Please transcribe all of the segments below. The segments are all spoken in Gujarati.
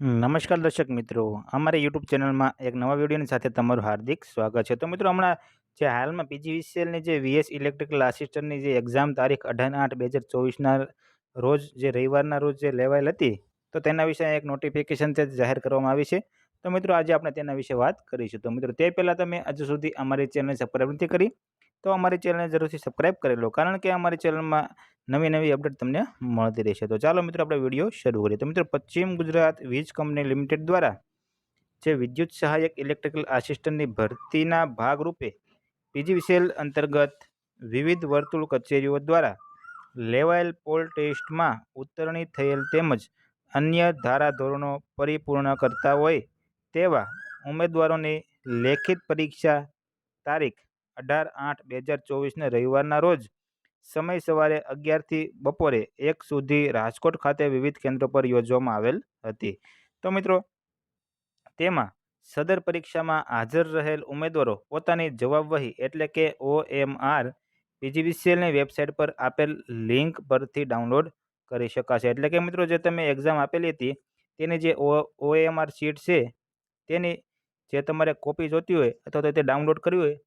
નમસ્કાર દર્શક મિત્રો. અમારી યુટ્યુબ ચેનલમાં એક નવા વિડીયોની સાથે તમારું હાર્દિક સ્વાગત છે. તો મિત્રો, હમણાં જે હાલમાં પીજીવીસીએલની જે વીએસ ઇલેક્ટ્રિકલ આસિસ્ટન્ટની જે એક્ઝામ તારીખ અઢાર આઠ બે હજાર ચોવીસના રોજ જે રવિવારના રોજ જે લેવાયેલ હતી, તો તેના વિશે એક નોટિફિકેશન છે જાહેર કરવામાં આવી છે. તો મિત્રો, આજે આપણે તેના વિશે વાત કરીશું. તો મિત્રો, તે પહેલાં તમે હજુ સુધી અમારી ચેનલ સબસ્ક્રાઈબ નથી કરી તો અમારી ચેનલને જરૂરથી સબસ્ક્રાઈબ કરી લો, કારણ કે અમારી ચેનલમાં નવી નવી અપડેટ તમને મળતી રહેશે. તો ચાલો મિત્રો આપણે વીડિયો શરૂ કરીએ. તો મિત્રો પશ્ચિમ ગુજરાત વીજ કંપની લિમિટેડ દ્વારા જે વિદ્યુત સહાયક ઇલેક્ટ્રિકલ આસિસ્ટન્ટની ભરતીના ભાગરૂપે પીજીવીસીએલ અંતર્ગત વિવિધ વર્તુળ કચેરીઓ દ્વારા લેવાયેલ પોલ ટેસ્ટમાં ઉત્તરણી થયેલ તેમજ અન્ય ધારાધોરણો પરિપૂર્ણ કરતા હોય તેવા ઉમેદવારોની લેખિત પરીક્ષા તારીખ અઢાર આઠ બે હજાર ચોવીસને રવિવારના રોજ સમય સવારે અગિયારથી બપોરે એક સુધી રાજકોટ ખાતે વિવિધ કેન્દ્રો પર યોજવામાં આવેલ હતી. તો મિત્રો, તેમાં સદર પરીક્ષામાં હાજર રહેલ ઉમેદવારો પોતાની જવાબવહી એટલે કે ઓએમઆર પીજીવીસીએલની વેબસાઇટ પર આપેલ લિંક પરથી ડાઉનલોડ કરી શકાશે. એટલે કે મિત્રો, જે તમે એક્ઝામ આપેલી હતી, તેની જે ઓએમઆર શીટ છે, તેની જે તમારે કોપી જોતી હોય અથવા તો તે ડાઉનલોડ કરવી હોય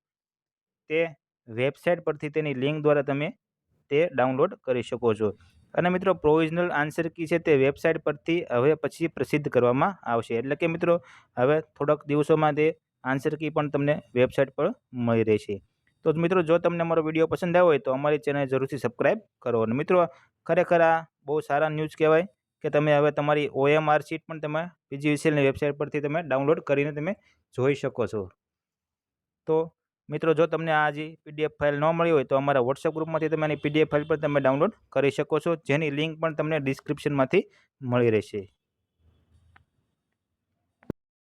તે વેબસાઇટ પરથી તેની લિંક દ્વારા તમે તે ડાઉનલોડ કરી શકો છો. અને મિત્રો, પ્રોવિઝનલ આન્સર કી છે તે વેબસાઇટ પરથી હવે પછી પ્રસિદ્ધ કરવામાં આવશે. એટલે કે મિત્રો, હવે થોડાક દિવસોમાં તે આન્સર કી પણ તમને વેબસાઇટ પર મળી રહેશે. તો મિત્રો, જો તમને અમારો વીડિયો પસંદ આવ્યો હોય તો અમારી ચેનલ જરૂરથી સબસ્ક્રાઈબ કરો. અને મિત્રો, ખરેખર આ બહુ સારા ન્યૂઝ કહેવાય કે તમે હવે તમારી ઓએમઆર શીટ પણ તમે પીજીવીસીએલની વેબસાઇટ પરથી તમે ડાઉનલોડ કરીને તમે જોઈ શકો છો. તો મિત્રો, જો તમને આ જે પીડીએફ ફાઇલ ન મળી હોય તો અમારા વોટ્સએપ ગ્રુપમાંથી તમે આની પીડીએફ ફાઇલ પણ તમે ડાઉનલોડ કરી શકો છો. જેની લિંક પણ તમને ડિસ્ક્રિપ્શનમાંથી મળી રહેશે.